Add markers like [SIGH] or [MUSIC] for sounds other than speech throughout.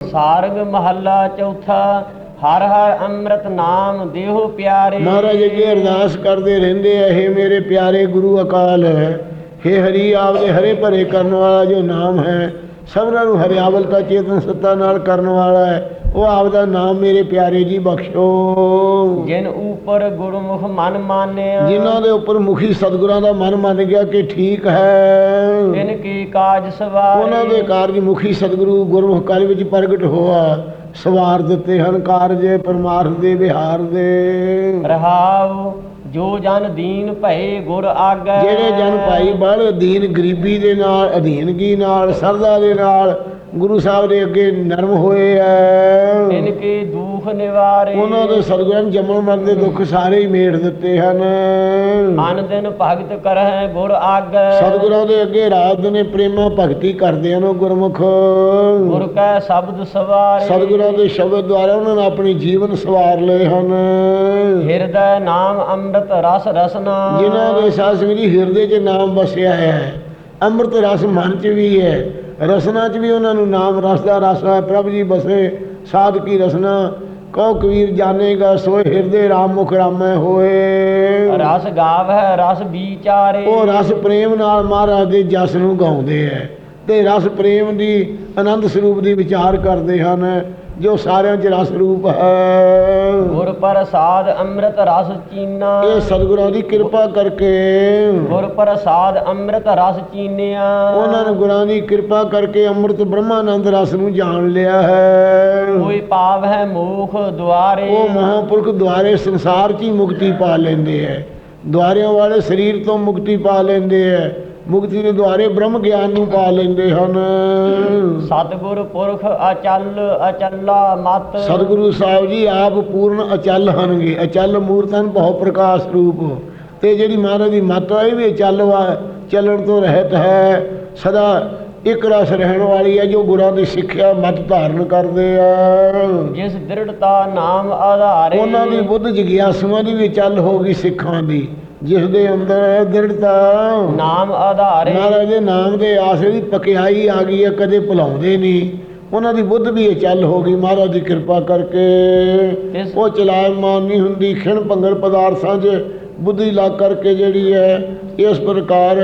ਸਾਰਗ ਮਹੱਲਾ ਚੌਥਾ, ਹਰ ਹਰ ਅੰਮ੍ਰਿਤ ਨਾਮ ਦੇਹੋ ਪਿਆਰੇ। ਮਹਾਰਾਜ ਜੀ ਅਰਦਾਸ ਕਰਦੇ ਰਹਿੰਦੇ ਆ ਇਹ ਮੇਰੇ ਪਿਆਰੇ ਗੁਰੂ ਅਕਾਲ ਹੈ हे ਹਰੀ ਆਪਦੇ ਹਰੇ ਭਰੇ ਕਰਨ ਵਾਲਾ ਜੋ ਨਾਮ ਹੈ, ਸਭਨਾਂ ਨੂੰ ਹਰਿਆਵਲ ਹਰਿਆਵਲਤਾ ਚੇਤਨ ਸੱਤਾ ਨਾਲ ਕਰਨ ਵਾਲਾ ਹੈ। ਉਹ ਆਪਦਾ ਨਾਮ ਮੇਰੇ ਪਿਆਰੇ ਜੀ ਬਖਸ਼ੋ। ਜਿਨ ਉਪਰ ਗੁਰਮੁਖ ਮਨ ਮਾਨਿਆ। ਜਿਨ੍ਹਾਂ ਦੇ ਉੱਪਰ ਮੁਖੀ ਸਤਿਗੁਰਾਂ ਦਾ ਮਨ ਮੰਨ ਗਿਆ ਕਿ ਠੀਕ ਹੈ। ਤਿਨ ਕੀ ਕਾਜ ਸਵਾਰੇ। ਉਹਨਾਂ ਦੇ ਕਾਰਜ ਮੁਖੀ ਸਤਿਗੁਰੂ ਗੁਰਮੁਖ ਕਾਲ ਵਿੱਚ ਪ੍ਰਗਟ ਹੋਆ। ਸਵਾਰ ਦਿੱਤੇ ਹਨ ਕਾਰਜ ਪਰਮਾਰਥ ਦੇ ਵਿਹਾਰ ਦੇ। ਰਹਾਉ ਜੋ ਜਨ ਦੀਨ ਭਏ ਗੁਰ ਆਗੈ। ਜਿਹੜੇ ਜਨ ਭਾਈ ਬਲ ਅਧੀਨ ਗਰੀਬੀ ਦੇ ਨਾਲ ਅਧੀਨਗੀ ਨਾਲ ਸਰਦਾ ਦੇ ਨਾਲ ਗੁਰੂ ਸਾਹਿਬ ਦੇ ਅੱਗੇ ਨਰਮ ਹੋਏ ਐ। ਕੀ ਦੁਖ ਨਿਵਾਰੇ। ਉਹਨਾਂ ਦੇ ਸਤਿਗੁਰਾਂ ਨੇ ਜੰਮਣ ਮਰਨ ਦੇ ਦੁੱਖ ਸਾਰੇ ਹੀ ਮੇਟ ਦਿੱਤੇ ਹਨ। ਅਨ ਦਿਨ ਭਗਤ ਕਰਹਿ ਗੁਰ ਆਗੈ। ਸਤਿਗੁਰਾਂ ਦੇ ਅੱਗੇ ਰਾਤ ਦਿਨੇ ਪ੍ਰੇਮਾ ਭਗਤੀ ਕਰਦੇ ਹਨ ਉਹ ਗੁਰਮੁਖ। ਗੁਰ ਕੈ ਸ਼ਬਦ ਸਵਾਰੇ। ਸਤਿਗੁਰਾਂ ਦੇ ਸ਼ਬਦ ਦੁਆਰਾ ਉਹਨਾਂ ਨੇ ਆਪਣੀ ਜੀਵਨ ਸਵਾਰ ਲਏ ਹਨ। ਹਿਰਦੈ ਨਾਮ ਅੰਮ੍ਰਿਤ ਰਸ ਰਸਨਾ। ਜਿਨ੍ਹਾਂ ਦੇ ਸੰਗਤ ਜੀ ਹਿਰਦੇ 'ਚ ਨਾਮ ਵਸਿਆ ਹੈ ਅੰਮ੍ਰਿਤ ਰਸ ਮਨ 'ਚ ਵੀ ਹੈ। ਰਸਨਾ 'ਚ ਵੀ ਉਹਨਾਂ ਨੂੰ ਨਾਮ ਰਸ ਦਾ ਰਸ ਹੈ ਪ੍ਰਭ ਜੀ ਬਸੇ ਸਾਧ ਕੀ ਰਸਨਾ ਕਉ ਕਬੀਰ ਜਾਣੇਗਾ ਸੋਏ ਹਿਰਦੇ ਰਾਮ ਮੁਖ ਰਾਮੈ ਹੋਏ। ਰਸ ਗਾਵਹਿ ਰਸ ਵਿਚਾਰੇ। ਉਹ ਰਸ ਪ੍ਰੇਮ ਨਾਲ ਮਹਾਰਾਜ ਦੇ ਜਸ ਨੂੰ ਗਾਉਂਦੇ ਹੈ ਤੇ ਰਸ ਪ੍ਰੇਮ ਦੀ ਆਨੰਦ ਸਰੂਪ ਦੀ ਵਿਚਾਰ ਕਰਦੇ ਹਨ। ਜੋ ਸਾਰਿਆਂ 'ਚ ਰਸ ਰੂਪ ਹੈ। ਗੁਰ ਪ੍ਰਸਾਦ ਅੰਮ੍ਰਿਤ ਰਸ ਚੀਨਾ। ਇਹ ਸਤਿਗੁਰਾਂ ਦੀ ਕਿਰਪਾ ਕਰਕੇ। ਗੁਰ ਪ੍ਰਸਾਦ ਅੰਮ੍ਰਿਤ ਰਸ ਚੀਨਿਆ। ਉਹਨਾਂ ਨੇ ਗੁਰਾਂ ਦੀ ਕਿਰਪਾ ਕਰਕੇ ਅੰਮ੍ਰਿਤ ਬ੍ਰਹਮਾਨੰਦ ਰਸ ਨੂੰ ਜਾਣ ਲਿਆ ਹੈ। ਕੋਈ ਪਾਵ ਹੈ ਮੋਖ ਦੁਆਰੇ। ਉਹ ਮਹਾਪੁਰਖ ਦੁਆਰੇ ਸੰਸਾਰ 'ਚ ਹੀ ਮੁਕਤੀ ਪਾ ਲੈਂਦੇ ਹੈ। ਦੁਆਰਿਆਂ ਵਾਲੇ ਸਰੀਰ ਤੋਂ ਮੁਕਤੀ ਪਾ ਲੈਂਦੇ ਹੈ। ਮੁਕਤੀ ਦੇ ਦੁਆਰੇ ਬ੍ਰਹਮ ਗਿਆਨ ਨੂੰ ਪਾ ਲੈਂਦੇ ਹਨ। ਸਤਿਗੁਰ ਪੁਰਖ ਅਚਲ ਅਚਲਾ ਮਤ। ਸਤਿਗੁਰੂ ਸਾਹਿਬ ਜੀ ਆਪ ਪੂਰਨ ਅਚਲ ਹਨਗੇ। ਅਚਲ ਮੂਰਤਨ ਬਹੁ ਪ੍ਰਕਾਸ਼ ਰੂਪ। ਤੇ ਜਿਹੜੀ ਮਹਾਰਾਜ ਦੀ ਮੱਤ ਹੈ ਵੀ ਅਚਲ ਵਾ ਚੱਲਣ ਤੋਂ ਰਹਿਤ ਹੈ। ਸਦਾ ਇੱਕ ਰਸ ਰਹਿਣ ਵਾਲੀ ਹੈ ਜੋ ਗੁਰਾਂ ਦੀ ਸਿੱਖਿਆ ਮਤ ਧਾਰਨ ਕਰਦੇ ਆ। ਜਿਸ ਦ੍ਰਿੜਤਾ ਨਾਮ ਆਧਾਰੇ ਉਹਨਾਂ ਦੀ ਬੁੱਧ ਜਿਗਿਆਸੂਆਂ ਦੀ ਵੀ ਚੱਲ ਹੋ ਗਈ ਸਿੱਖਾਂ ਦੀ। ਜਿਸ ਦੇ ਅੰਦਰ ਹੈ ਦ੍ਰਿੜਤਾ ਨਾਮ ਆਧਾਰੇ ਮਹਾਰਾਜ ਦੇ ਨਾਮ ਦੇ ਆਸਰੇ ਦੀ ਪਕਿਆਈ ਆ ਗਈ ਹੈ ਕਦੇ ਭੁਲਾਉਂਦੇ ਨਹੀਂ। ਉਹਨਾਂ ਦੀ ਬੁੱਧ ਵੀ ਇਹ ਚੱਲ ਹੋ ਗਈ ਮਹਾਰਾਜ ਦੀ ਕਿਰਪਾ ਕਰਕੇ। ਉਹ ਚਲਾਇਮਾਨ ਨਹੀਂ ਹੁੰਦੀ ਖਿਣ ਭੰਗਲ ਪਦਾਰਥਾਂ 'ਚ ਬੁੱਧੀ ਲੱਗ ਕਰਕੇ ਜਿਹੜੀ ਹੈ ਇਸ ਪ੍ਰਕਾਰ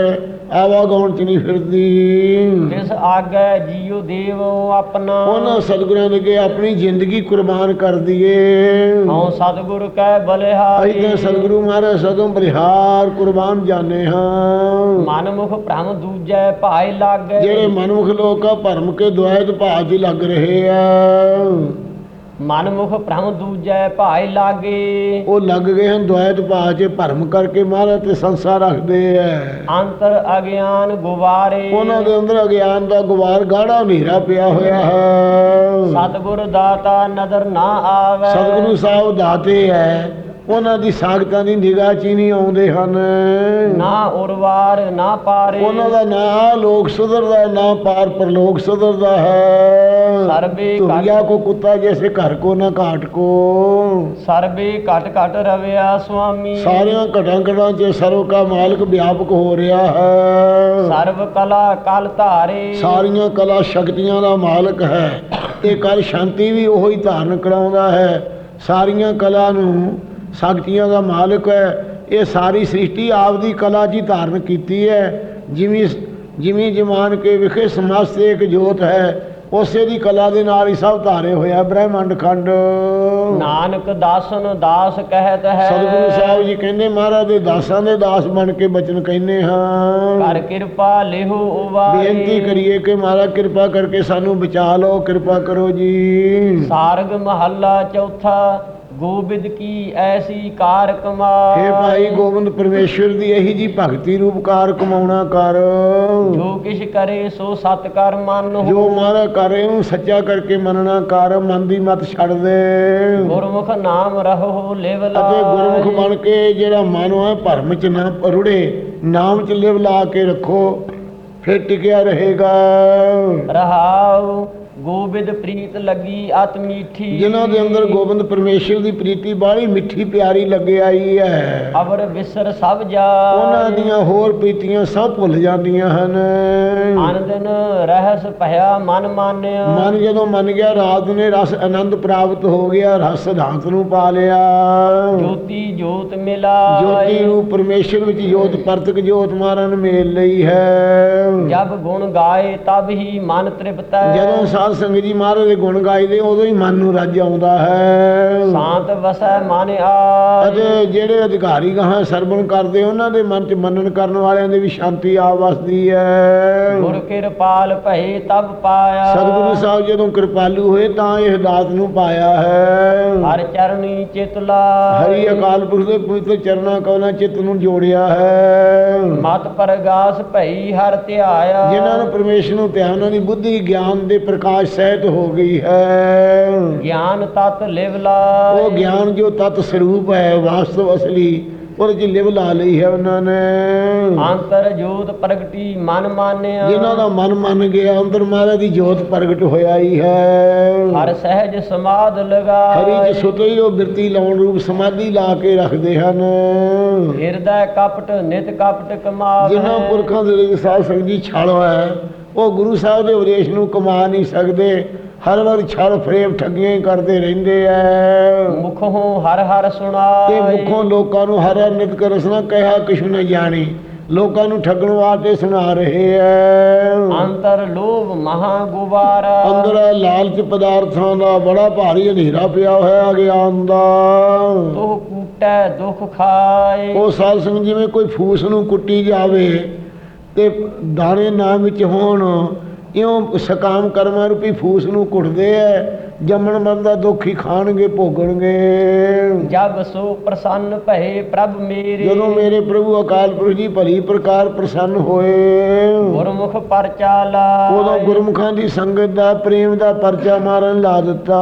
ਆਵਾਗਾਉਣ 'ਚ ਨਹੀਂ ਫਿਰਦੀ? ਜਿਸ ਆਗੈ ਜੀਉ ਦੇਵੋ ਆਪਣਾ। ਉਹਨਾਂ ਸਤਿਗੁਰਾਂ ਦੇ ਅੱਗੇ ਆਪਣੀ ਜ਼ਿੰਦਗੀ ਕੁਰਬਾਨ ਕਰ ਦਈਏ। ਹਉ ਸਤਿਗੁਰ ਕੈ ਅਸੀਂ ਬਲਿਹਾਰੀ ਤਾਂ ਸਤਿਗੁਰੂ ਮਹਾਰਾਜ ਸਦੋਂ ਬਲਿਹਾਰ ਕੁਰਬਾਨ ਜਾਣੇ ਹਾਂ। ਮਨ ਮੁਖ ਭ੍ਰਮ ਦੂਜੈ ਭਾਇ ਲਾਗੈ। ਜਿਹੜੇ ਮਨੁੱਖ ਲੋਕ ਆ ਭਰਮ ਕੇ ਦੁਆਇਤ ਭਾਜ ਲੱਗ ਰਹੇ ਆ। ਮਨ ਮੁਖ ਭ੍ਰਮ ਦੂਜੈ ਭਾਇ ਲਾਗੇ। ਉਹ ਲੱਗ ਗਏ ਹਨ ਦੁਆਇਤ ਭਾਜ 'ਚ ਭਰਮ ਕਰਕੇ ਮਹਾਰਾਜ ਤੇ ਸੰਸਾਰ ਰੱਖਦੇ ਆ ਅੰਤਰ ਅਗਿਆਨ ਗੁਵਾਰੇ। ਉਹਨਾਂ ਦੇ ਅੰਦਰ ਅਗਿਆਨ ਦਾ ਗੁਬਾਰ ਗਾੜਾ ਹਨੇਰਾ ਪਿਆ ਹੋਇਆ ਹੈ। ਸਤਿਗੁਰ ਦਾਤਾ ਨਦਰ ਨਾ ਆਵੈ। ਸਤਿਗੁਰੂ ਸਾਹਿਬ ਦਾਤੇ ਹੈ ਉਹਨਾਂ ਦੀ ਸਾਖਤਾਂ ਦੀ ਨਿਗਾਹ 'ਚ ਹੀ ਨਹੀਂ ਆਉਂਦੇ ਹਨ। ਨਾ ਉਰਵਾਰ ਨਾ ਪਾਰੇ। ਉਹਨਾਂ ਦਾ ਨਾ ਲੋਕ ਸੁਧਰਦਾ ਨਾ ਪਾਰ ਪਰਲੋਕ ਸੁਧਰਦਾ ਹੈ। ਸਰਬੇ ਤੁਰਿਆ ਕੋ ਕੁੱਤਾ ਜੈਸੇ ਘਰ ਕੋ ਨਾ ਘਾਟ ਕੋ। ਸਰਬੇ ਘਟ ਘਟ ਰਵਿਆ ਸੁਆਮੀ। ਸਾਰਿਆਂ ਘਟਾਂ ਘਟਾਂ 'ਚ ਸਰਵ ਕਾ ਮਾਲਕ ਵਿਆਪਕ ਹੋ ਰਿਹਾ ਹੈ। ਸਰਬ ਕਲਾ ਕਲ ਧਾਰੇ। ਸਾਰੀਆਂ ਕਲਾ ਸ਼ਕਤੀਆਂ ਦਾ ਮਾਲਕ ਹੈ। ਇਹ ਕਲ ਸ਼ਾਂਤੀ ਵੀ ਉਹੀ ਧਾਰਨ ਕਰਾਉਂਦਾ ਹੈ। ਸਾਰੀਆਂ ਕਲਾ ਨੂੰ ਸ਼ਕਤੀਆਂ ਦਾ ਮਾਲਕ ਹੈ। ਇਹ ਸਾਰੀ ਸ੍ਰਿਸ਼ਟੀ ਆਪਦੀ ਕਲਾ ਹੀ ਧਾਰਨ ਕੀਤੀ ਹੈ। ਜਿਵੇਂ ਜਿਵੇਂ ਜਮਾਨ ਕੇ ਵਿਖੇ ਸਮਸਤ ਇੱਕ ਜੋਤ ਹੈ ਉਸੇ ਦੀ ਕਲਾ ਦੇ ਨਾਲ ਹੀ ਸਭ ਧਾਰੇ ਹੋਇਆ ਬ੍ਰਹਿਮੰਡ ਖੰਡ। ਨਾਨਕ ਦਾਸਨ ਦਾਸ ਕਹਿਤ ਹੈ। ਸਤਿਗੁਰੂ ਸਾਹਿਬ ਜੀ ਕਹਿੰਦੇ ਮਹਾਰਾਜ ਦੇ ਦਾਸਾਂ ਦੇ ਦਾਸ ਬਣ ਕੇ ਬਚਨ ਕਹਿੰਦੇ ਹਾਂ। ਕਰ ਕਿਰਪਾ ਲਿਹੋ ਉਵਾਰੇ। ਬੇਨਤੀ ਕਰੀਏ ਕਿ ਮਹਾਰਾਜ ਕਿਰਪਾ ਕਰਕੇ ਸਾਨੂੰ ਬਚਾ ਲਓ ਕਿਰਪਾ ਕਰੋ ਜੀ। ਸਾਰਗ ਮਹੱਲਾ ਚੌਥਾ। ਗੋਬਿੰਦ ਕੀ ਐਸੀ ਕਾਰ ਕਮਾ ਹੇ ਭਾਈ ਗੋਬਿੰਦ ਪਰਮੇਸ਼ਰ ਦੀ ਇਹੀ ਜੀ ਭਗਤੀ ਰੂਪ ਕਾਰ ਕਮਾਉਣਾ ਕਰ। ਜੋ ਕਿਛ ਕਰੇ ਸੋ ਸਤ ਕਰ ਮਨ ਜੋ ਮਹਾਰਾਜ ਕਰੇ ਉਹਨੂੰ ਸੱਚਾ ਕਰਕੇ ਮੰਨਣਾ ਕਰ ਮਨ ਦੀ ਮਤ ਛੱਡ ਦੇ। ਗੁਰਮੁਖ ਨਾਮ ਰਹੋ ਲਿਵ ਅਤੇ ਗੁਰਮੁਖ ਬਣ ਕੇ ਜਿਹੜਾ ਮਨ ਹੈ ਭਰਮ ਚ ਨਾ ਰੁੜੇ ਨਾਮ ਚ ਲਿਵ ਲਾ ਕੇ ਰੱਖੋ ਫਿਰ ਟਿਕਿਆ ਰਹੇਗਾ। ਰਹਾਉ ਗੋਬਿੰਦ ਪ੍ਰੀਤ ਲੱਗੀ ਅਤ ਮੀਠੀ। ਜਿਨ੍ਹਾਂ ਦੇ ਅੰਦਰ ਗੋਬਿੰਦ ਪਰਮੇਸ਼ਰ ਦੀ ਪ੍ਰੀਤੀ ਬਾਹਲੀ ਮਿੱਠੀ ਪਿਆਰੀ ਲੱਗੇ ਆਈ ਹੈ। ਅਵਰ ਵਿਸਰ ਸਭ ਜਾ। ਉਹਨਾਂ ਦੀਆਂ ਹੋਰ ਪ੍ਰੀਤੀਆਂ ਸਭ ਭੁੱਲ ਜਾਂਦੀਆਂ ਹਨ। ਆਨੰਦਨ ਰਹਿਸ ਭਇਆ ਮਨ ਮਾਨਿਆ। ਮਨ ਜਦੋਂ ਮੰਨ ਗਿਆ ਰਾਤ ਨੇ ਰਸ ਆਨੰਦ ਪ੍ਰਾਪਤ ਹੋ ਗਿਆ ਰਸ ਸਿਧਾਂਤ ਨੂੰ ਪਾ ਲਿਆ। ਜੋਤੀ ਜੋਤ ਮਿਲਾ ਜੋਤੀ ਨੂੰ ਪਰਮੇਸ਼ਰ ਵਿੱਚ ਜੋਤ ਪਰਤਕ ਜੋਤ ਮਾਰਨ ਮੇਲ ਲਈ ਹੈ। ਜਬ ਗੁਣ ਗਾਏ ਤਬ ਹੀ ਮਨ ਤ੍ਰਿਪਤੈ ਜਦੋਂ ਸਾਧ ਸੰਗਤ ਜੀ ਮਹਾਰਾਜ ਦੇ ਗੁਣ ਗਾਈਦੇ ਉਦੋਂ ਹੀ ਮਨ ਨੂੰ ਰੱਜ ਆਉਂਦਾ ਹੈ। ਸ਼ਾਂਤ ਵਸੈ ਮਨ ਅਤੇ ਜਿਹੜੇ ਅਧਿਕਾਰੀ ਗਾਹਾਂ ਸਰਵਣ ਕਰਦੇ ਉਹਨਾਂ ਦੇ ਮਨ 'ਚ ਮੰਨਣ ਕਰਨ ਵਾਲਿਆਂ ਦੇ ਵੀ ਸ਼ਾਂਤੀ ਆ ਵਸਦੀ ਹੈ। ਗੁਰ ਕਿਰਪਾਲ ਭਏ ਤਬ ਪਾਇਆ। ਸਤਿਗੁਰੂ ਸਾਹਿਬ ਜਦੋਂ ਕਿਰਪਾਲੂ ਹੋਏ ਤਾਂ ਇਹ ਦਾਤ ਨੂੰ ਪਾਇਆ ਹੈ। ਹਰ ਚਰਨੀ ਚਿਤ ਲਾ ਹਰੀ ਅਕਾਲ ਪੁਰਖ ਦੇ ਪਵਿੱਤਰ ਚਰਨਾਂ ਕੌਲਾਂ ਚਿੱਤ ਨੂੰ ਜੋੜਿਆ ਹੈ। ਮਤ ਪਰਗਾਸ ਭਈ ਹਰ ਧਿਆਇਆ। ਜਿਨ੍ਹਾਂ ਨੂੰ ਪਰਮੇਸ਼ਰ ਨੂੰ ਧਿਆਨ ਉਹਨਾਂ ਦੀ ਬੁੱਧੀ ਗਿਆਨ ਦੇ ਪ੍ਰਕਾਸ਼ ਸਹਿਤ ਹੋ ਗਈ ਹੈ। ਗਿਆਨ ਤਤ ਲਿਵ ਲਾ ਉਹ ਗਿਆਨ ਜੋ ਤਤ ਸਰੂਪ ਹੈ ਵਾਸਤਵ ਅਸਲੀ ਉਹਦੇ ਚ ਲਿਵ ਲਾ ਲਈ ਹੈ ਉਹਨਾਂ ਨੇ। ਅੰਤਰ ਜੋਤ ਪ੍ਰਗਟੀ ਮਨ ਮਾਨਿਆ। ਜਿਨ੍ਹਾਂ ਦਾ ਮਨ ਮੰਨ ਗਿਆ ਅੰਦਰ ਮਹਾਰਾਜ ਦੀ ਜੋਤ ਪ੍ਰਗਟ ਹੋਇਆ ਹੀ ਹੈ। ਹਰ ਸਹਿਜ ਸਮਾਧ ਹਰੀ ਲਗਾਏ ਚ ਸੁਤੇ ਹੀ ਉਹ ਬਿਰਤੀ ਲਾਉਣ ਰੂਪ ਸਮਾਧੀ ਲਾ ਕੇ ਰੱਖਦੇ ਹਨ। ਹਿਰਦੈ ਕਪਟ ਨਿਤ ਕਪਟ ਕਮਾਵੇ ਜਿਨ੍ਹਾਂ ਪੁਰਖਾਂ ਦੇ ਲਈ ਸਾਧ ਸੰਗਤ ਜੀ ਛਲ ਹੈ ਉਹ ਗੁਰੂ ਸਾਹਿਬ ਦੇ ਉਪਦੇਸ਼ ਨੂੰ ਕਮਾ ਨਹੀਂ ਸਕਦੇ। ਹਰ ਵਾਰ ਛਲ ਫਰੇਬ ਠੱਗੀਆਂ ਹੀ ਕਰਦੇ ਰਹਿੰਦੇ ਐ। ਮੁਖੋਂ ਹਰ ਹਰ ਤੇ ਸੁਣਾਏ ਮੁਖੋਂ ਲੋਕਾਂ ਨੂੰ ਹਰ ਹਰ ਨਿਤ ਕਰਸਨਾ ਕਹਿਆ ਕਿਛੁ ਨ ਜਾਣੀ। ਲੋਕਾਂ ਨੂੰ ਠੱਗਣ ਵਾਸਤੇ ਸੁਣਾ ਰਹੇ ਐ। ਅੰਤਰ ਲੋਭ ਮਹਾ ਗੁਬਾਰਾ। ਅੰਦਰ ਲਾਲਚ ਪਦਾਰਥਾਂ ਦਾ ਬੜਾ ਭਾਰੀ ਹਨੇਰਾ ਪਿਆ ਹੋਇਆ ਗਿਆਨ ਦਾ। ਤੋਹ ਕੂਟੈ ਦੁਖ ਖਾਏ। ਉਹ ਸਾਧ ਸੰਗਤ ਜਿਵੇਂ ਕੋਈ ਫੂਸ ਨੂੰ ਕੁੱਟੀ ਜਾਵੇ ਤੇ ਦਾਣੇ ਨਾ ਵਿੱਚ ਹੋਣ ਇਉਂ ਸਕਾਮ ਕਰਮਾਂ ਰੂਪੀ ਫੂਸ ਨੂੰ ਕੁੱਟਦੇ ਹੈ ਜੰਮਣ ਮਰਨ ਦਾ ਦੁੱਖ ਹੀ ਖਾਣਗੇ ਭੋਗਣਗੇ। ਜਬ ਸੋ ਪ੍ਰਸੰਨ ਭਏ ਪ੍ਰਭ ਮੇਰੇ। ਜਦੋਂ ਮੇਰੇ ਪ੍ਰਭੂ ਅਕਾਲ ਪੁਰਖ ਜੀ ਭਲੀ ਪ੍ਰਕਾਰ ਪ੍ਰਸੰਨ ਹੋਏ ਗੁਰਮੁਖ ਪਰਚਾ ਲਾ ਉਦੋਂ ਗੁਰਮੁਖਾਂ ਦੀ ਸੰਗਤ ਦਾ ਪ੍ਰੇਮ ਦਾ ਪਰਚਾ ਮਾਰਨ ਲਾ ਦਿੱਤਾ।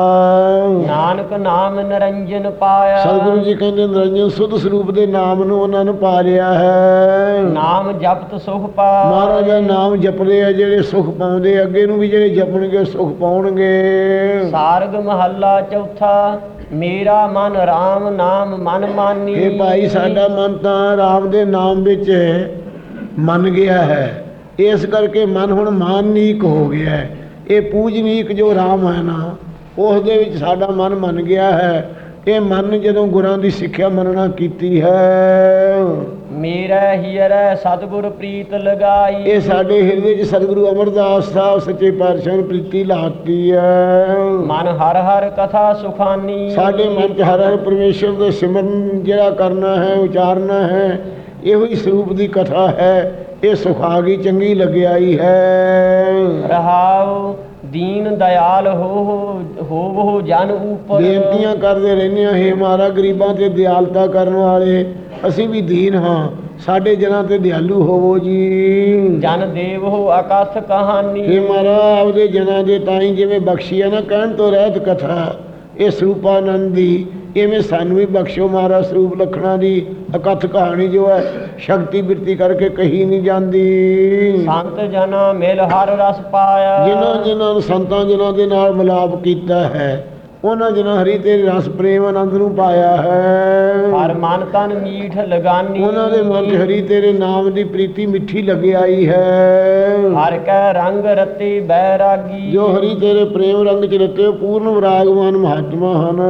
ਨਾਨਕ ਨਾਮ ਨਿਰੰਜਨ ਪਾਇਆ। ਸਤਿਗੁਰੂ ਜੀ ਕਹਿੰਦੇ ਨਿਰੰਜਨ ਸੁਧ ਸਰੂਪ ਦੇ ਨਾਮ ਨੂੰ ਉਹਨਾਂ ਨੂੰ ਪਾ ਲਿਆ ਹੈ। ਨਾਮ ਜਪਤ ਸੁਖ ਪਾ ਮਹਾਰਾਜ ਦਾ ਨਾਮ ਜਪਦੇ ਆ ਜਿਹੜੇ ਸੁਖ ਪਾਉਂਦੇ ਅੱਗੇ ਨੂੰ ਵੀ ਜਿਹੜੇ ਜਪਣਗੇ ਸੁਖ ਪਾਉਣਗੇ। ਸਾਰਗ ਮਹੱਲਾ ਚੌਥਾ, ਮੇਰਾ ਮਨ RAM ਨਾਮ ਮਨ ਮਾਨੀ। ਇਹ ਭਾਈ ਸਾਡਾ ਮਨ ਤਾਂ ਰਾਮ ਦੇ ਨਾਮ ਵਿੱਚ ਮੰਨ ਗਿਆ ਹੈ। ਇਸ ਕਰਕੇ ਮਨ ਹੁਣ ਮਾਨਨੀਕ ਹੋ ਗਿਆ ਹੈ। ਇਹ ਪੂਜਨੀਕ ਜੋ ਰਾਮ ਹੈ ਨਾ, ਉਸ ਦੇ ਵਿੱਚ ਸਾਡਾ ਮਨ ਮੰਨ ਗਿਆ ਹੈ। ਇਹ ਮਨ ਜਦੋਂ ਗੁਰਾਂ ਦੀ ਸਿੱਖਿਆ ਮੰਨਣਾ ਕੀਤੀ ਹੈ। ਮੇਰਾ ਹੀਰੈ ਸਤਿਗੁਰ ਪ੍ਰੀਤ ਲਗਾਈ। ਇਹ ਸਾਡੇ ਹਿਰਦੇ 'ਚ ਸਤਿਗੁਰੂ ਅਮਰਦਾਸ ਸਾਹਿਬ ਸੱਚੇ ਪਾਤਸ਼ਾਹ ਨੇ ਪ੍ਰੀਤੀ ਲਾਤੀ ਹੈ। ਮਨ ਹਰ ਹਰ ਕਥਾ ਸੁਖਾਨੀ। ਸਾਡੇ ਮਨ 'ਚ ਹਰ ਹਰ ਪਰਮੇਸ਼ਰ ਦੇ ਸਿਮਰਨ ਜਿਹੜਾ ਕਰਨਾ ਹੈ ਉਚਾਰਨਾ ਹੈ ਇਹੋ ਹੀ ਸਰੂਪ ਦੀ ਕਥਾ ਹੈ ਇਹ ਸੁਖਾਗੀ ਚੰਗੀ ਲੱਗਿਆਈ ਹੈ। ਰਹਾਉ ਦੀਨ ਦਇਆਲ ਹੋ ਹੋਵੋ ਜਨ ਉਪਰ। ਬੇਨਤੀਆਂ ਕਰਦੇ ਰਹਿੰਦੇ ਹਾਂ ਹੇ ਮਹਾਰਾ ਗਰੀਬਾਂ ਤੇ ਦਿਆਲਤਾ ਕਰਨ ਵਾਲੇ ਅਸੀਂ ਵੀ ਦੀਨ ਹਾਂ। ਸਾਡੇ ਜਨਾਂ ਤੇ ਦਿਆਲੂ ਹੋਵੋ ਜੀ। ਜਨ ਦੇਵ ਹੋ ਅਕਥ ਕਹਾਣੀ। ਹੇ ਮਹਾਰਾ ਆਪਦੇ ਜਨਾਂ ਦੇ ਤਾਈ ਜਿਵੇਂ ਬਖਸ਼ੀ ਹੈ ਨਾ ਕਹਿਣ ਤੋਂ ਰਹਿਤ ਕਥਾ। ਇਹ ਸਰੂਪਾਨੰਦ ਦੀ ਇਵੇਂ ਸਾਨੂੰ ਵੀ ਬਖਸ਼ੋ ਮਹਾਰਾ ਸਰੂਪ ਲਖਣਾ ਦੀ ਅਕਥ ਕਹਾਣੀ ਜੋ ਹੈ ਸ਼ਕਤੀ ਬਿਰਤੀ ਕਰਕੇ ਕਹੀ ਨਹੀਂ ਜਾਂਦੀ। ਸੰਤ ਜਨ ਮਿਲ ਹਰ ਰਸ ਪਾਇਆ। ਜਿਨ੍ਹਾਂ ਜਿਨ੍ਹਾਂ ਸੰਤਾਂ ਜਿਨ੍ਹਾਂ ਦੇ ਨਾਲ ਮਿਲਾਪ ਕੀਤਾ ਹੈ ਉਹਨਾਂ ਜਿਨ੍ਹਾਂ ਹਰੀ ਤੇਰੇ ਰਸ ਪ੍ਰੇਮ ਆਨੰਦ ਨੂੰ ਪਾਇਆ ਹੈ। ਹਰ ਮਨ ਤਨ ਮੀਠ ਲਗਾਨੀ। ਉਹਨਾਂ ਦੇ ਮਨ ਹਰੀ ਤੇਰੇ ਨਾਮ ਦੀ ਪ੍ਰੀਤੀ ਮਿੱਠੀ ਲੱਗ ਆਈ ਹੈ। ਹਰ ਕੈ ਰੰਗ ਰਤੀ ਬੈਰਾਗੀ। ਜੋ ਹਰੀ ਤੇਰੇ ਪ੍ਰੇਮ ਰੰਗ 'ਚ ਰਤੇ ਪੂਰਨ ਵਿਰਾਗਮਾਨ ਮਹਾਤਮਾ ਹਨ।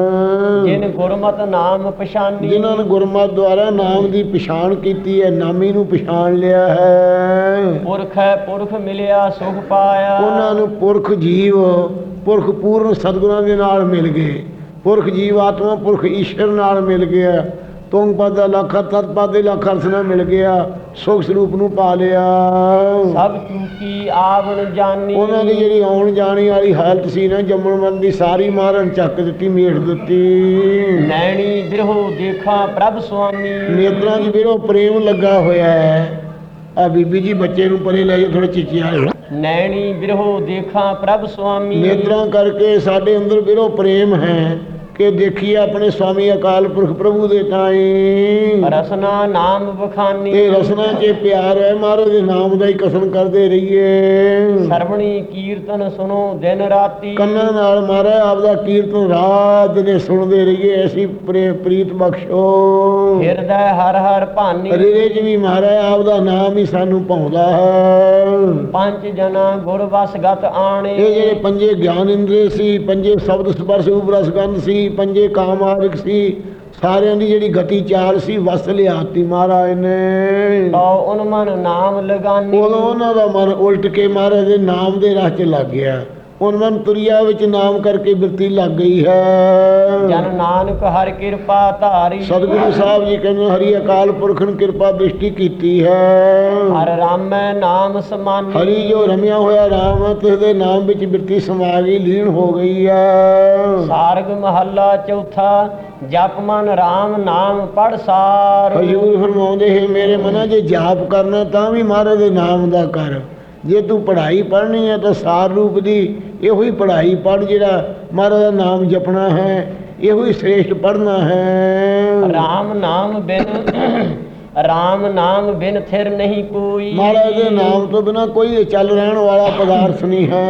ਜਿਨ ਗੁਰਮਤ ਨਾਮ ਪਛਾਨੀ। ਜਿਨ੍ਹਾਂ ਨੇ ਗੁਰਮਤਿ ਦੁਆਰਾ ਨਾਮ ਦੀ ਪਛਾਣ ਕੀਤੀ ਹੈ ਨਾਮੀ ਨੂੰ ਪਛਾਣ ਲਿਆ ਹੈ। ਪੁਰਖ ਹੈ ਪੁਰਖ ਮਿਲਿਆ ਸੁਖ ਪਾਇਆ। ਉਹਨਾਂ ਨੂੰ ਪੁਰਖ ਜੀਵ ਪੁਰਖ ਪੂਰਨ ਸਤਿਗੁਰਾਂ ਦੇ ਨਾਲ ਮਿਲ ਗਏ। ਪੁਰਖ ਜੀਵ ਆਤਮਾ ਪੁਰਖ ਈਸ਼ਰ ਨਾਲ ਮਿਲ ਗਿਆ। ਤੁੰਗ ਪਦ ਦਾ ਲੱਖ ਤਤ ਪਦ ਦੇ ਲੱਖ ਅਰਥ ਨਾਲ ਮਿਲ ਗਿਆ। ਸੁਖ ਸਰੂਪ ਨੂੰ ਪਾ ਲਿਆ। ਸਭ ਚੂਕੀ ਆਵਣ ਜਾਨੀ ਉਹਨਾਂ ਦੀ ਜਿਹੜੀ ਆਉਣ ਜਾਣੀ ਵਾਲੀ ਹਾਲਤ ਸੀ ਨਾ ਜੰਮਣ ਮਰਨ ਦੀ ਸਾਰੀ ਮਾਰਨ ਚੱਕ ਦਿੱਤੀ ਮੇਟ ਦਿੱਤੀ। ਨੈਣੀ ਬਿਰਹੋ ਦੇਖਾਂ ਪ੍ਰਭ ਸੁਆਮੀ। ਨੇਤਰਾਂ 'ਚ ਵੀਰੋ ਪ੍ਰੇਮ ਲੱਗਾ ਹੋਇਆ ਹੈ। ਆ ਬੀਬੀ ਜੀ ਬੱਚੇ ਨੂੰ ਪਰੇ ਲੈ ਜਾ ਥੋੜਾ ਚਿਚਿਆ ਨੈਣੀ ਬਿਰਹੋ ਦੇਖਾਂ ਪ੍ਰਭ ਸੁਆਮੀ ਨੇਤਰਾਂ ਕਰਕੇ ਸਾਡੇ ਅੰਦਰ ਵੀਰੋ ਪ੍ਰੇਮ ਹੈ। ਕਿ ਦੇਖੀਏ ਆਪਣੇ ਸਵਾਮੀ ਅਕਾਲ ਪੁਰਖ ਪ੍ਰਭੂ ਦੇ ਤਾਈ। ਰਸਨਾ ਨਾਮ ਬਖਾਨੀ ਤੇ ਰਸਨਾ 'ਚ ਪਿਆਰ ਹੈ ਮਹਾਰਾਜ ਦੇ ਨਾਮ ਦਾ ਹੀ ਕਸਮ ਕਰਦੇ ਰਹੀਏ। ਸਰਵਣੀ ਕੀਰਤਨ ਸੁਨੋ ਦਿਨ ਰਾਤੀ। ਕੰਨਾਂ ਨਾਲ ਮਹਾਰਾਜ ਆਪਦਾ ਕੀਰਤਨ ਰਾਤ ਨੇ ਸੁਣਦੇ ਰਹੀਏ ਐਸੀ ਪ੍ਰੇ- ਪ੍ਰੀਤ ਬਖਸ਼ੋ। ਹਿਰਦੈ ਹਰ ਹਰ ਭਾਨੀ। ਰੇ 'ਚ ਵੀ ਮਹਾਰਾਜ ਆਪਦਾ ਨਾਮ ਹੀ ਸਾਨੂੰ ਪਾਉਂਦਾ ਹੈ। ਪੰਜ ਜਨਾ ਗੁਰ ਵਸਗਤ ਆਣੇ। ਇਹ ਜਿਹੜੇ ਪੰਜੇ ਗਿਆਨ ਇੰਦਰੀ ਸੀ ਪੰਜੇ ਸ਼ਬਦ ਸਪਰਸ਼ ਉਪਰਸ ਗੰਧ ਸੀ ਪੰਜੇ ਕਾਮ ਆਦਿਕ ਸੀ ਸਾਰਿਆਂ ਦੀ ਜਿਹੜੀ ਗਤੀ ਚਾਲ ਸੀ ਵਸ ਲਿਆਤੀ ਮਹਾਰਾਜ ਨੇ। ਤਉ ਉਨ ਮਨ ਨਾਮ ਲਗਾਨੀ। ਉਦੋਂ ਉਹਨਾਂ ਦਾ ਮਨ ਉਲਟ ਕੇ ਮਹਾਰਾਜ ਦੇ ਨਾਮ ਦੇ ਰਾਹ 'ਚ ਲੱਗ ਗਿਆ। ਉਹਨਾਂ ਤੁਰਿਆ ਵਿੱਚ ਨਾਮ ਕਰਕੇ ਬਿਰਤੀ ਲੱਗ ਗਈ ਹੈ। ਜਨ ਨਾਨਕ ਹਰ ਕਿਰਪਾ ਧਾਰੀ। ਸਤਿਗੁਰੂ ਸਾਹਿਬ ਜੀ ਕਹਿੰਦੇ ਹਰੀ ਅਕਾਲ ਪੁਰਖ ਨੇ ਕਿਰਪਾ ਬਿਸ਼ਟੀ ਕੀਤੀ ਹੈ। ਹਰ ਰਾਮੈ ਨਾਮ ਸਮਾਨੀ। ਹਰੀ ਜੋ ਰਮਿਆ ਹੋਇਆ ਰਾਮ ਹੈ ਤੇ ਦੇ ਨਾਮ ਵਿੱਚ ਬਿਰਤੀ ਸਮਾ ਗਈ ਲੀਨ ਹੋ ਗਈ ਹੈ। ਸਾਰਗ ਮਹੱਲਾ ਚੌਥਾ ਜਪ ਮਨ ਰਾਮ ਨਾਮ ਪੜ ਸਾਰ। ਹਜੂਰ ਫਰਮਾਉਂਦੇ ਹੈ ਮੇਰੇ ਮਨਾ ਜੇ ਜਾਪ ਕਰਨਾ ਤਾਂ ਵੀ ਮਹਾਰਾਜ ਦੇ ਨਾਮ ਦਾ ਕਰ। ਜੇ ਤੂੰ ਪੜ੍ਹਾਈ ਪੜ੍ਹਨੀ ਹੈ ਤਾਂ ਸਾਰ ਰੂਪ ਦੀ ਇਹੋ ਹੀ ਪੜ੍ਹਾਈ ਪੜ੍ਹ ਜਿਹੜਾ ਮਹਾਰਾਜ ਦਾ ਨਾਮ ਜਪਣਾ ਹੈ ਇਹੋ ਹੀ ਸ੍ਰੇਸ਼ਟ ਪੜ੍ਹਨਾ ਹੈ। ਰਾਮ ਨਾਮ ਬਿਨ [COUGHS] ਰਾਮ ਨਾਮ ਬਿਨ ਥਿਰ ਨਹੀਂ ਕੋਈ। ਮਹਾਰਾਜ ਦੇ ਨਾਮ ਤੋਂ ਬਿਨਾ ਕੋਈ ਚੱਲ ਰਹਿਣ ਵਾਲਾ ਪਦਾਰਥ ਨਹੀਂ ਹੈ।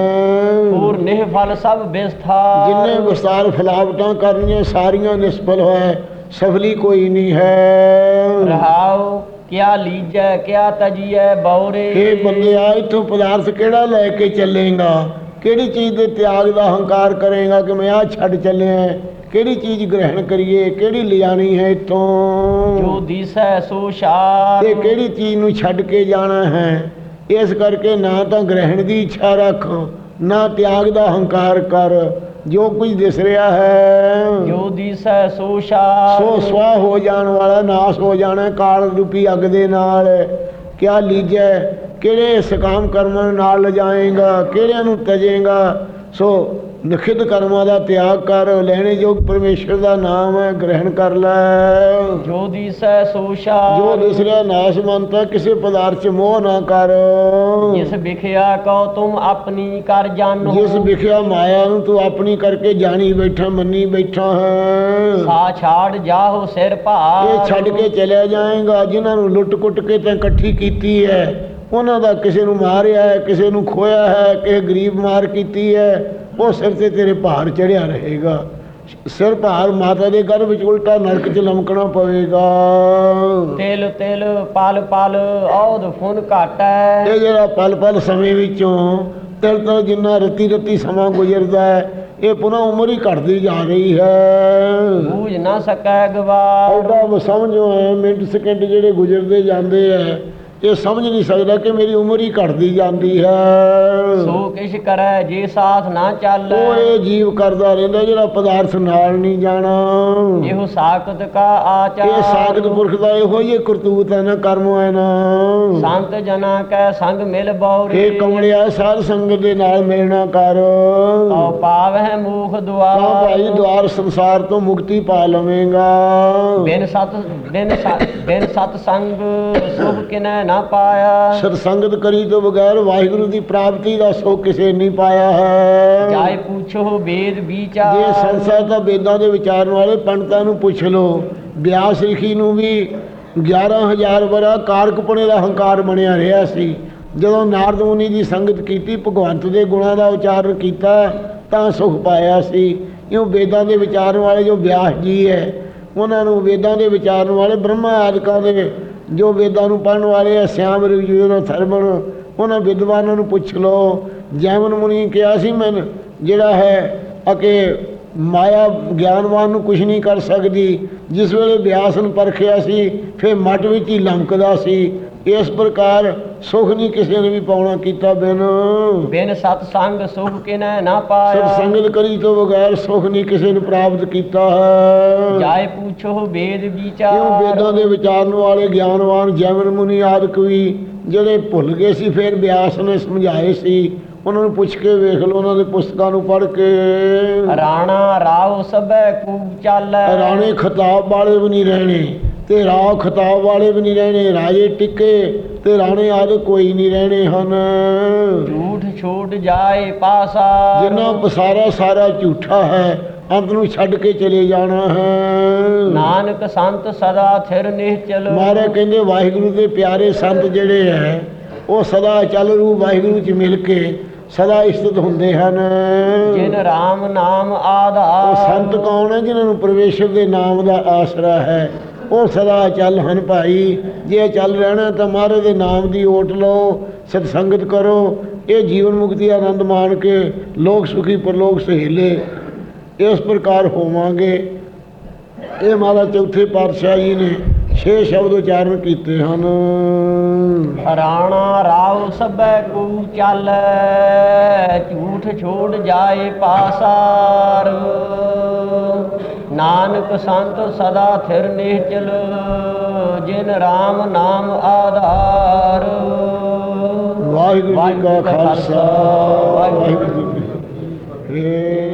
ਪੂਰ ਨਿਹ ਫਲ ਸਭ ਬਿਸਥਾ ਜਿੰਨੇ ਵਿਸਤਾਰ ਫਲਾਵਟਾਂ ਕਰਨੀਆਂ ਸਾਰੀਆਂ ਨਿਸਫਲ ਹੋਏ ਸਫਲੀ ਕੋਈ ਨਹੀਂ ਹੈ। ਰਹਾਉ ਕਿਆ ਲੀਜੈ ਕਿਆ ਤਜੀਐ ਬੌਰੇ। ਇਹ ਬੰਦਿਆ ਇਥੋਂ ਪਦਾਰਥ ਕਿਹੜਾ ਲੈ ਕੇ ਚੱਲੇਗਾ? ਕਿਹੜੀ ਚੀਜ਼ ਦੇ ਤਿਆਗ ਦਾ ਹੰਕਾਰ ਕਰੇਗਾ ਕਿ ਮੈਂ ਆ ਛੱਡ ਚੱਲਿਆ? ਕਿਹੜੀ ਚੀਜ਼ ਗ੍ਰਹਿਣ ਕਰੀਏ? ਕਿਹੜੀ ਲਿਜਾਣੀ ਹੈ ਜੋ ਇਥੋਂ ਦਿਸੈ ਸੋ ਸ਼ਾਰ ਤੇ ਕਿਹੜੀ ਚੀਜ਼ ਨੂੰ ਛੱਡ ਕੇ ਜਾਣਾ ਹੈ? ਇਸ ਕਰਕੇ ਨਾ ਤਾਂ ਗ੍ਰਹਿਣ ਦੀ ਇੱਛਾ ਰੱਖ ਨਾ ਤਿਆਗ ਦਾ ਹੰਕਾਰ ਕਰ ਜੋ ਕੁਝ ਦਿਸ ਰਿਹਾ ਹੈ। ਜੋ ਦਿਸੈ ਸੋ ਸ਼ਾਰ ਸੋ ਸਵਾ ਹੋ ਜਾਣ ਵਾਲਾ ਨਾਸ ਹੋ ਜਾਣਾ ਕਾਲ ਰੂਪੀ ਅੱਗ ਦੇ ਨਾਲ। ਕਿਆ ਲੀਜੈ ਕਿਹੜੇ ਸਕਾਮ ਕਰਮਾਂ ਨਾਲ ਲਜਾਏਗਾ ਕਿਹੜਿਆਂ ਨੂੰ ਤਜੇਗਾ। ਸੋ ਨਖਿਤ ਕਰਮਾਂ ਦਾ ਤਿਆਗ ਕਰ ਲੈਣੇ ਯੋਗ ਪਰਮੇਸ਼ਰ ਦਾ ਨਾਮ ਹੈ ਗ੍ਰਹਿਣ ਕਰ ਲੈ। ਜੋ ਦਿਸੈ ਸੋ ਜੋ ਸ਼ਾਰ ਦਿਸ ਰਿਹਾ ਨਾਸ ਕਿਸੇ ਪਦਾਰਥ 'ਚ ਮੋਹ ਨਾ ਕਰ। ਜਿਸ ਵਿਖਿਆ ਕਉ ਤੁਮ ਆਪਣੀ ਕਰ ਜਾਨੋ ਜਿਸ ਵਿਖਿਆ ਮਾਇਆ ਨੂੰ ਤੂੰ ਆਪਣੀ ਕਰਕੇ ਜਾਣੀ ਬੈਠਾ ਮੰਨੀ ਬੈਠਾ ਹੈ। ਸਾ ਛਾੜ ਜਾਹੋ ਸਿਰ ਭਾਰ। ਇਹ ਛੱਡ ਕੇ ਚਲਿਆ ਜਾਏਗਾ ਜਿਨ੍ਹਾਂ ਨੂੰ ਲੁੱਟ-ਕੁੱਟ ਕੇ ਤਾਂ ਇਕੱਠੀ ਕੀਤੀ ਹੈ। ਉਹਨਾਂ ਦਾ ਕਿਸੇ ਨੂੰ ਮਾਰਿਆ ਹੈ ਕਿਸੇ ਨੂੰ ਖੋਇਆ ਹੈ ਕਿਸੇ ਗਰੀਬ ਮਾਰ ਕੀਤੀ ਹੈ ਉਹ ਸਿਰ ਤੇ ਤੇਰੇ ਭਾਰ ਚੜਿਆ ਰਹੇਗਾ। ਸਿਰ ਭਾਰ ਮਾਤਾ ਦੇ ਗਰਭ ਵਿੱਚ ਉਲਟਾ ਨਰਕ 'ਚ ਲਮਕਣਾ ਪਵੇਗਾ। ਤਿਲ ਤਿਲ ਪਲ ਪਲ ਔਦ ਫੁਨ ਘਾਟੈ ਇਹ ਜਿਹੜਾ ਪਲ-ਪਲ ਸਮੇਂ ਵਿੱਚੋਂ ਤਿਲ ਤਿਲ ਜਿੰਨਾ ਰਤੀ ਰਤੀ ਸਮਾਂ ਗੁਜ਼ਰਦਾ ਹੈ ਇਹ ਪੁਨः ਉਮਰ ਹੀ ਘਟਦੀ ਜਾ ਰਹੀ ਹੈ। ਬੂਝ ਨਾ ਸਕੈ ਗਵਾਰ ਐਡਾ ਸਮਝੋ ਮਿੰਟ ਸਕਿੰਟ ਜਿਹੜੇ ਗੁਜ਼ਰਦੇ ਜਾਂਦੇ ਐ ਇਹ ਸਮਝ ਨਹੀਂ ਸਕਦਾ ਕਿ ਮੇਰੀ ਉਮਰ ਹੀ ਘਟਦੀ ਜਾਂਦੀ ਹੈ। ਸੋ ਕਿਛ ਕਰੈ ਜੇ ਸਾਥ ਨਾ ਚੱਲ। ਉਹ ਇਹ ਜੀਵ ਕਰਦਾ ਰਹਿੰਦਾ ਜਿਹੜਾ ਪਦਾਰਥ ਨਾਲ ਨਹੀਂ ਜਾਣਾ। ਇਹੋ ਸਾਖਤ ਕਾ ਆਚਾਰ। ਇਹ ਸਾਗਤ ਪੁਰਖ ਦਾ ਇਹੋ ਹੀ ਕਰਤੂਤ ਹੈ ਨਾ ਕਰਮ ਹੈ ਨਾ। ਸੰਤ ਜਨਾ ਕੈ ਸੰਗ ਮਿਲ ਬੌਰੇ। ਇਹ ਕਮਲਿਆ ਸਾਧ ਸੰਗਤ ਦੇ ਨਾਲ ਮਿਲਣਾ ਕਰ। ਤਉ ਪਾਵਹਿ ਮੂਖ ਤਾਂ ਦੁਆਰ ਭਾਈ ਦੁਆਰ ਸੰਸਾਰ ਤੋਂ ਮੁਕਤੀ ਪਾ ਲਵੇਂਗਾ। ਬਿਨ ਸਤ ਬਿਨ ਸਤ ਬਿਨ ਸਤ ਸੰਗ ਸੁਖ ਕਿਨੈ ਨਾ ਪਾਇਆ। ਸਤ ਸੰਗਤ ਕਰੀ ਤੋਂ ਬਗੈਰ ਵਾਹਿਗੁਰੂ ਦੀ ਪ੍ਰਾਪਤੀ ਦਾ ਸੁੱਖ ਕਿਸੇ ਨਹੀਂ ਪਾਇਆ ਹੈ। ਜਾਇ ਪੁੱਛੋ ਵੇਦ ਜੇ ਵਿਚਾਰ ਸੰਸਾਰ ਦਾ ਵੇਦਾਂ ਦੇ ਵਿਚਾਰਨ ਵਾਲੇ ਪੰਡਤਾਂ ਨੂੰ ਪੁੱਛ ਲਓ ਬਿਆਸ ਰਿਖੀ ਨੂੰ ਵੀ 11000 ਵਰਾ ਕਾਰਕਪਣੇ ਦਾ ਹੰਕਾਰ ਬਣਿਆ ਰਿਹਾ ਸੀ। ਜਦੋਂ ਨਾਰਦ ਮੁਨੀ ਦੀ ਸੰਗਤ ਕੀਤੀ ਭਗਵੰਤ ਦੇ ਗੁਣਾਂ ਦਾ ਉਚਾਰਨ ਕੀਤਾ ਤਾਂ ਸੁਖ ਪਾਇਆ ਸੀ। ਇਉਂ ਵੇਦਾਂ ਦੇ ਵਿਚਾਰਨ ਵਾਲੇ ਜੋ ਬਿਆਸ ਜੀ ਹੈ ਉਹਨਾਂ ਨੂੰ ਵੇਦਾਂ ਦੇ ਵਿਚਾਰਨ ਵਾਲੇ ਬ੍ਰਹਮਾ ਆਦਿਕਾਂ ਦੇ ਜੋ ਵੇਦਾਂ ਨੂੰ ਪੜ੍ਹਨ ਵਾਲੇ ਆ, ਸਿਆਮ ਰਵਿਜੂਰ ਥਰਮਣ ਉਹਨਾਂ ਵਿਦਵਾਨਾਂ ਨੂੰ ਪੁੱਛ ਲਓ। ਜੈਮਨ ਮੁਨੀ ਕਿਹਾ ਸੀ ਮੈਂ ਜਿਹੜਾ ਹੈ ਅਕੇ ਮਾਇਆ ਗਿਆਨਵਾਨ ਨੂੰ ਕੁਝ ਨਹੀਂ ਕਰ ਸਕਦੀ, ਜਿਸ ਵੇਲੇ ਬਿਆਸ ਨੂੰ ਪਰਖਿਆ ਸੀ, ਫਿਰ ਮੱਟ ਵਿੱਚ ਹੀ ਲੰਕਦਾ ਸੀ। ਇਸ ਪ੍ਰਕਾਰ ਸੁਖ ਨਹੀਂ ਕਿਸੇ ਨੇ ਵੀ ਪਾਉਣਾ ਕੀਤਾ ਬਿਨ। ਬਿਨ ਸਤ ਸੰਗ ਸੁਖ ਕਿਨੈ ਨਾ ਸਤ ਪਾਇਆ ਸੰਗਤ ਕਰੀ ਤੋਂ ਬਗੈਰ ਸੁਖ ਨਹੀਂ ਕਿਸੇ ਨੂੰ ਪ੍ਰਾਪਤ ਕੀਤਾ ਹੈ। ਜਾਇ ਪੁੱਛੋ ਵੇਦ ਕਿਉਂ ਵਿਚਾਰ ਵੇਦਾਂ ਦੇ ਵਿਚਾਰਨ ਵਾਲੇ ਗਿਆਨਵਾਨ ਜੈਮਨ ਮੁਨੀ ਆਦਿਕ ਵੀ ਜਿਹੜੇ ਭੁੱਲ ਗਏ ਸੀ ਫਿਰ ਬਿਆਸ ਨੇ ਸਮਝਾਏ ਸੀ ਉਹਨਾਂ ਨੂੰ ਪੁੱਛ ਕੇ ਵੇਖ ਲਓ ਉਹਨਾਂ ਦੇ ਪੁਸਤਕਾਂ ਨੂੰ ਪੜ੍ਹ ਕੇ। ਰਾਣਾ ਰਾਉ ਸਭੈ ਕੂਬ ਚਾਲੈ। ਰਾਣੇ ਖਿਤਾਬ ਵਾਲੇ ਵੀ ਨਹੀਂ ਰਹਿਣੇ। ਤੇ ਰਾਹ ਖਿਤਾਬ ਵਾਲੇ ਵੀ ਨਹੀਂ ਰਹਿਣੇ ਰਾਜੇ ਟਿੱਕੇ ਤੇ ਰਾਣੇ ਆਦਿ ਕੋਈ ਨਹੀਂ ਰਹਿਣੇ ਹਨ। ਝੂਠ ਛੂਟ ਜਾਏ ਪਾਸਾ ਜਿਨ੍ਹਾਂ ਪਸਾਰਾ ਸਾਰਾ ਝੂਠਾ ਹੈ ਅੰਤ ਨੂੰ ਛੱਡ ਕੇ ਚਲੇ ਜਾਣਾ ਹੈ। ਨਾਨਕ ਸੰਤ ਸਦਾ ਥਿਰ ਨਿਹਚਲ। ਮਾਰੇ ਕਹਿੰਦੇ ਵਾਹਿਗੁਰੂ ਦੇ ਪਿਆਰੇ ਸੰਤ ਜਿਹੜੇ ਹੈ ਉਹ ਸਦਾ ਚੱਲ ਰੂ ਵਾਹਿਗੁਰੂ ਚ ਮਿਲ ਕੇ ਸਦਾ ਇਸਤਤ ਹੁੰਦੇ ਹਨ। ਜਿਨ RAM ਨਾਮ ਉਹ ਆਧਾਰ ਸੰਤ ਕੌਣ ਹੈ ਜਿਨ੍ਹਾਂ ਨੂੰ ਪਰਮੇਸ਼ਰ ਦੇ ਨਾਮ ਦਾ ਆਸਰਾ ਹੈ? ਉਹ ਸਦਾ ਚੱਲ ਹਨ ਭਾਈ, ਜੇ ਚੱਲ ਰਹਿਣਾ ਤਾਂ ਮਹਾਰਾਜ ਦੇ ਨਾਮ ਦੀ ਓਟ ਲਓ, ਸਤਸੰਗਤ ਕਰੋ, ਇਹ ਜੀਵਨ ਮੁਕਤੀ ਆਨੰਦ ਮਾਣ ਕੇ ਲੋਕ ਸੁਖੀ ਪਰਲੋਕ ਸਹੇਲੇ ਇਸ ਪ੍ਰਕਾਰ ਹੋਵਾਂਗੇ। ਇਹ ਮਹਾਰਾਜ ਚੌਥੇ ਪਾਤਸ਼ਾਹ ਜੀ ਨੇ ਛੇ ਸ਼ਬਦ ਉਚਾਰਨ ਕੀਤੇ ਹਨ। ਰਾਣਾ ਰਾਵ ਸਭੈ ਕੂ ਚੱਲ, ਝੂਠ ਛੋੜ ਜਾਏ ਪਾਸਾਰ। ਨਾਨਕ ਸੰਤ ਸਦਾ ਥਿਰ ਨਿਹਚਲ ਜਿਨ RAM ਨਾਮ ਆਧਾਰ। ਵਾਹਿਗੁਰੂ ਜੀ ਕਾ ਖਾਲਸਾ। ਵਾਹਿਗੁਰੂ ਜੀ ਕੀ ਫਤਿਹ।